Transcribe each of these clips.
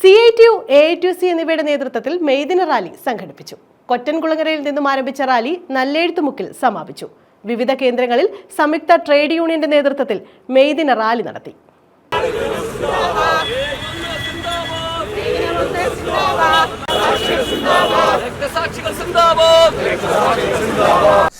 C I T U A I T U എന്നിവയുടെ നേതൃത്വത്തിൽ മെയ്ദിന rally സംഘടിപ്പിച്ചു. കൊറ്റൻകുളങ്ങരയിൽ നിന്നും ആരംഭിച്ച റാലി നല്ലെഴുത്തുമുക്കിൽ സമാപിച്ചു. വിവിധ കേന്ദ്രങ്ങളിൽ സംയുക്ത ട്രേഡ് യൂണിയന്റെ നേതൃത്വത്തിൽ മെയ്ദിന റാലി നടത്തി. രക്തസാക്ഷികൾ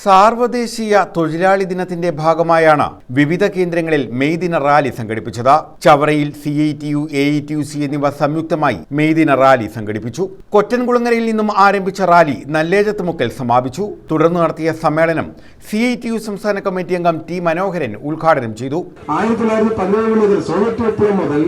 സാർവദേശീയ തൊഴിലാളി ദിനത്തിന്റെ ഭാഗമായാണ് വിവിധ കേന്ദ്രങ്ങളിൽ മെയ് ദിന റാലി സംഘടിപ്പിച്ചത്. ചവറയിൽ C I T U A T U C എന്നിവ സംയുക്തമായി മെയ് ദിന റാലി സംഘടിപ്പിച്ചു. കൊറ്റൻകുളങ്ങരയിൽ നിന്നും ആരംഭിച്ച റാലി നല്ലേജത്തുമുക്കൽ സമാപിച്ചു. തുടർന്ന് നടത്തിയ സമ്മേളനം സി ഐ ടി യു സംസ്ഥാന കമ്മിറ്റി അംഗം ടി മനോഹരൻ ഉദ്ഘാടനം ചെയ്തു. ആയിരത്തി തൊള്ളായിരത്തി പതിനേഴ് മുതൽ സോവിയറ്റ് മുതൽ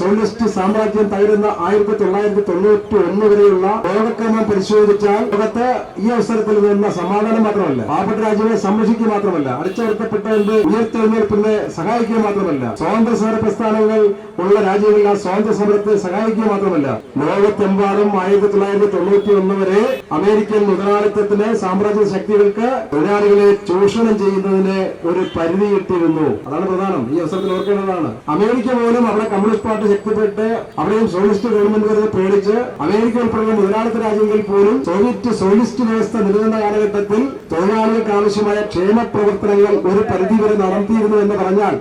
സോവിയറ്റ് സാമ്രാജ്യം തകരുന്ന ആയിരത്തി തൊള്ളായിരത്തി തൊണ്ണൂറ്റി ഒന്ന് വരെയുള്ള ലോകക്രമം പരിശോധിച്ചാൽ ലോകത്ത് ഈ അവസരത്തിൽ നിന്ന സമാധാനം മാത്രമല്ല. പാവപ്പെട്ട രാജ്യങ്ങളെ സംരക്ഷിക്കുക മാത്രമല്ല. അടിച്ചമർത്തപ്പെട്ടവന്റെ ഉയർത്തെഴുന്നേൽപ്പിനെ സഹായിക്കുക മാത്രമല്ല. സ്വാതന്ത്ര്യ സമര പ്രസ്ഥാനങ്ങൾ ഉള്ള രാജ്യങ്ങളിൽ ആ സ്വാതന്ത്ര്യ സമരത്തെ സഹായിക്കുക മാത്രമല്ല. ലോകത്തെമ്പാടും ആയിരത്തി തൊള്ളായിരത്തി തൊണ്ണൂറ്റി ഒന്ന് വരെ അമേരിക്കൻ മുതലാളിത്തത്തിന് സാമ്രാജ്യ ശക്തികൾക്ക് തൊഴിലാളികളെ ചൂഷണം ചെയ്യുന്നതിന് ഒരു പരിധി കിട്ടിയിരുന്നു അതാണ് പ്രധാനം. ഈ അവസരത്തിൽ ഓർക്കേണ്ടതാണ്. അമേരിക്ക പോലും അവിടെ കമ്മ്യൂണിസ്റ്റ് പാർട്ടി ശക്തിപ്പെട്ട് അവിടെയും സോഷ്യലിസ്റ്റ് ഗവൺമെന്റ് പേടിച്ച് അമേരിക്ക ഉൾപ്പെടെയുള്ള മുതലാളിത്ത രാജ്യങ്ങളിൽ പോലും സോവിയറ്റ് സോഷ്യലിസ്റ്റ് വ്യവസ്ഥ നിലനിന്ന കാലഘട്ടത്തിൽ തൊഴിലാളികൾക്ക് ആവശ്യമായ ക്ഷേമ പ്രവർത്തനങ്ങൾ ഒരു പരിധിവരെ നടത്തിയിരുന്നു എന്ന് പറഞ്ഞാൽ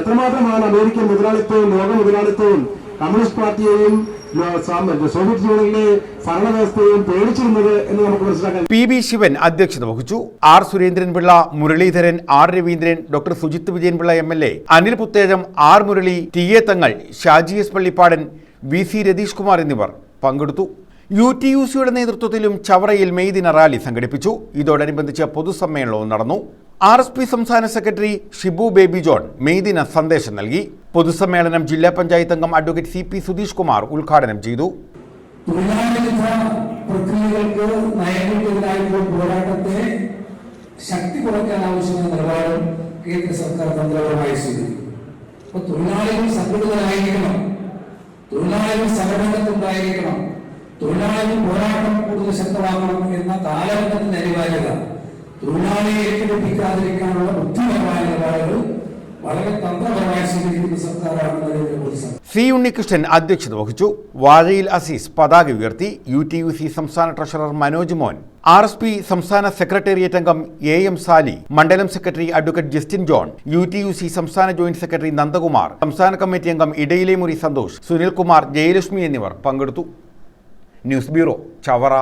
എത്രമാത്രമാണ് അമേരിക്കൻ മുതലാളിത്തവും ലോക മുതലാളിത്തവും കമ്മ്യൂണിസ്റ്റ് പാർട്ടിയെയും സോവിയറ്റ് എന്ന് പി ബി ശിവൻ അധ്യക്ഷത വഹിച്ചു. R Surendran Pillai Muraleedharan R Raveendran doctor Sujith Vijayanpillai M L A Anil Puthejam R Murali T A Thangal Shaji S Pallippadan V C Ratheesh Kumar എന്നിവർ പങ്കെടുത്തു. U T U സിയുടെ നേതൃത്വത്തിലും ചവറയിൽ മെയ്ദിന rally സംഘടിപ്പിച്ചു. ഇതോടനുബന്ധിച്ച് പൊതുസമ്മേളനവും നടന്നു. R S P സംസ്ഥാന secretary Shibu Baby John മെയ്ദിന സന്ദേശം നൽകി. പൊതുസമ്മേളനം ജില്ലാ പഞ്ചായത്ത് അംഗം advocate C P Sudheesh Kumar ഉദ്ഘാടനം ചെയ്തു. ശക്തി കുറയ്ക്കാൻ ആവശ്യമായ നിലപാടും കേന്ദ്ര സർക്കാർ തന്ത്രപരമായി സ്വീകരിക്കും. അപ്പൊ തൊഴിലാളികൾ സംഘടിതരായിരിക്കണം. തൊഴിലാളികൾ സമരരംഗത്തുണ്ടായിരിക്കണം തൊഴിലാളികൾ പോരാട്ടം കൂടുതൽ ശക്തമാകണം എന്ന കാലഘട്ടത്തിന്റെ അനിവാര്യത. തൊഴിലാളിയെ ഏറ്റുപിടിക്കാതിരിക്കാനുള്ള ബുദ്ധിപരമായ നിലപാടുകൾ വളരെ സി ഉണ്ണികൃഷ്ണൻ അധ്യക്ഷത വഹിച്ചു. വാഴയിൽ അസീസ് പതാക ഉയർത്തി. യു ടി യു സി സംസ്ഥാന treasurer Manoj Mon. R S P സംസ്ഥാന സെക്രട്ടേറിയറ്റ് അംഗം എ എം സാലി. മണ്ഡലം secretary advocate Justin John. U T U C സംസ്ഥാന ജോയിന്റ് സെക്രട്ടറി നന്ദകുമാർ. സംസ്ഥാന കമ്മിറ്റി അംഗം ഇടയിലെ മുറി സന്തോഷ്. സുനിൽകുമാർ ജയലക്ഷ്മി എന്നിവർ പങ്കെടുത്തു. News bureau Chavara.